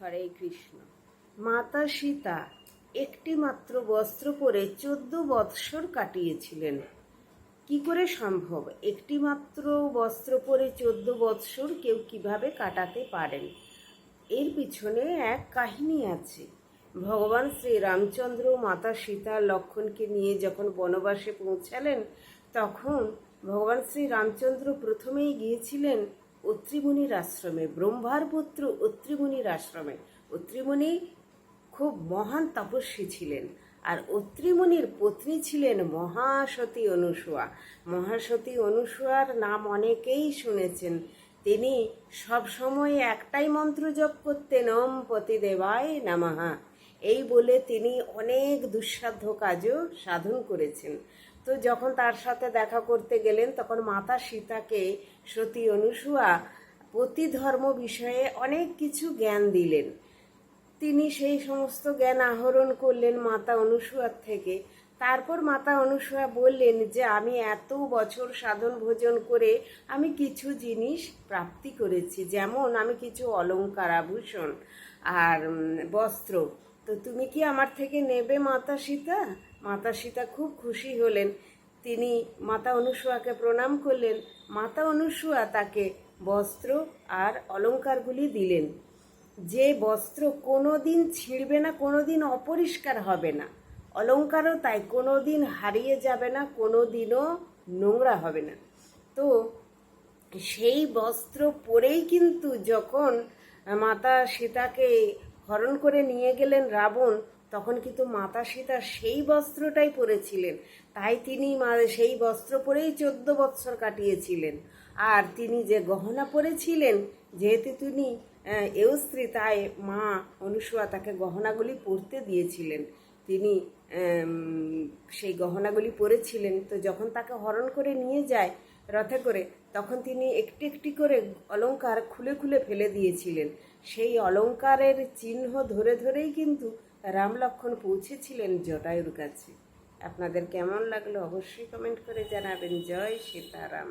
হরে কৃষ্ণ। মাতা সীতা একটি মাত্র বস্ত্র পরে চোদ্দ বৎসর কাটিয়েছিলেন। কি করে সম্ভব? একটি মাত্র বস্ত্র পরে চোদ্দ বৎসর কেউ কীভাবে কাটাতে পারেন? এর পিছনে এক কাহিনী আছে। ভগবান শ্রী রামচন্দ্র মাতা সীতা লক্ষণকে নিয়ে যখন বনবাসে পৌঁছালেন, তখন ভগবান শ্রী রামচন্দ্র প্রথমেই গিয়েছিলেন অত্রিমুনির আশ্রমে, ব্রহ্মার পুত্র অত্রিমুনির আশ্রমে। অত্রিমুনি খুব মহান তপস্বী ছিলেন আর অত্রিমুনির পত্নী ছিলেন মহাসতী অনুসূয়া। মহাসতী অনুসূয়ার নাম অনেকেই শুনেছেন। তিনি সব সময় একটাই মন্ত্র জপ করতেন ওম পতি দেবায় নামাহা এই বলে তিনি অনেক দুঃসাধ্য কাজও সাধন করেছেন। তো যখন তার সাথে দেখা করতে গেলেন, তখন মাতা সীতাকে, সতী অনুসূয়া, পতি ধর্ম বিষয়ে অনেক কিছু জ্ঞান দিলেন। তিনি সেই সমস্ত জ্ঞান আহরণ করলেন মাতা অনুসূয়ার থেকে। তারপর মাতা অনুসূয়া বললেন যে, আমি এত বছর সাধন ভোজন করে আমি কিছু জিনিস প্রাপ্তি করেছি। যেমন, আমি কিছু অলঙ্কার আভূষণ আর বস্ত্র। তো তুমি কি আমার থেকে নেবে মাতা সীতা? মাতা সীতা খুব খুশি হলেন। তিনি মাতা অনুসূয়াকে প্রণাম করলেন। মাতা অনুসূয়া তাকে বস্ত্র আর অলঙ্কারগুলি দিলেন। যে বস্ত্র কোনো দিন ছিঁড়বে না কোনো দিন অপরিষ্কার হবে না। অলংকারও তাই কোনো দিন হারিয়ে যাবে না কোনো দিনও নোংরা হবে না। তো সেই বস্ত্র পরেই কিন্তু যখন মাতা সীতাকে হরণ করে নিয়ে গেলেন রাবণ তখন কিন্তু মাতা সীতা সেই বস্ত্রটাই পরেছিলেন। তাই তিনি সেই বস্ত্র পরেই চোদ্দ বৎসর কাটিয়েছিলেন। আর তিনি যে গহনা পরেছিলেন, যেহেতু তিনি এও স্ত্রী, তাই মা, অনুসূয়া তাকে গহনাগুলি পরতে দিয়েছিলেন। তিনি সেই গহনাগুলি পরেছিলেন, তো যখন তাকে হরণ করে নিয়ে যায় রথে করে, তখন তিনি একটি একটি করে অলঙ্কার খুলে খুলে ফেলে দিয়েছিলেন। সেই অলঙ্কারের চিহ্ন ধরে ধরেই কিন্তু রাম লক্ষণ পৌঁছেছিলেন জটায়ুর কাছে। আপনাদের কেমন লাগল অবশ্যই কমেন্ট করে জানাবেন। জয় সীতারাম।